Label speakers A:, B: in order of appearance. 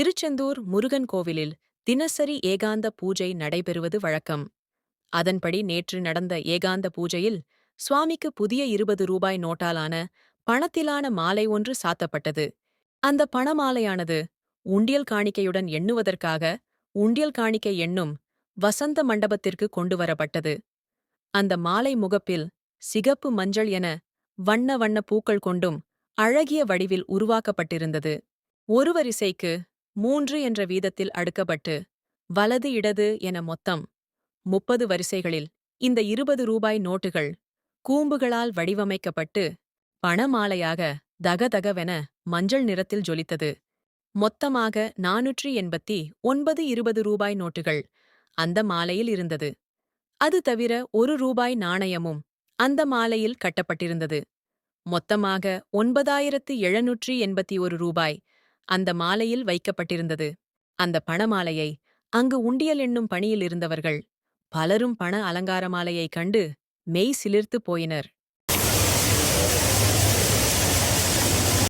A: திருச்செந்தூர் முருகன் கோவிலில் தினசரி ஏகாந்த பூஜை நடைபெறுவது வழக்கம். அதன்படி நேற்று நடந்த ஏகாந்த பூஜையில் சுவாமிக்கு புதிய இருபது ரூபாய் நோட்டாலான பணத்திலான மாலை ஒன்று சாத்தப்பட்டது. அந்த பணமாலையானது உண்டியல் காணிக்கையுடன் எண்ணுவதற்காக உண்டியல் காணிக்கை எண்ணும் வசந்த மண்டபத்திற்கு கொண்டு வரப்பட்டது அந்த மாலை முகப்பில் சிகப்பு மஞ்சள் என வண்ண வண்ண பூக்கள் கொண்டும் அழகிய வடிவில் உருவாக்கப்பட்டிருந்தது. ஒரு வரிசைக்கு மூன்று என்ற வீதத்தில் அடுக்கப்பட்டு வலது இடது என மொத்தம் முப்பது வரிசைகளில் இந்த இருபது ரூபாய் நோட்டுகள் கூம்புகளால் வடிவமைக்கப்பட்டு பணமாலையாக தகதகவென மஞ்சள் நிறத்தில் ஜொலித்தது. மொத்தமாக நானூற்றி எண்பத்தி ஒன்பது இருபது ரூபாய் நோட்டுகள் அந்த மாலையில் இருந்தது. அது தவிர ஒரு ரூபாய் நாணயமும் அந்த மாலையில் கட்டப்பட்டிருந்தது. மொத்தமாக ஒன்பதாயிரத்து எழுநூற்றி எண்பத்தி ஒரு ரூபாய் அந்த மாலையில் வைக்கப்பட்டிருந்தது. அந்த பணமாலையை அங்கு உண்டியல் என்னும் பணியில் இருந்தவர்கள் பலரும் பண அலங்கார மாலையைக் கண்டு மெய் சிலிர்த்து போயினர்.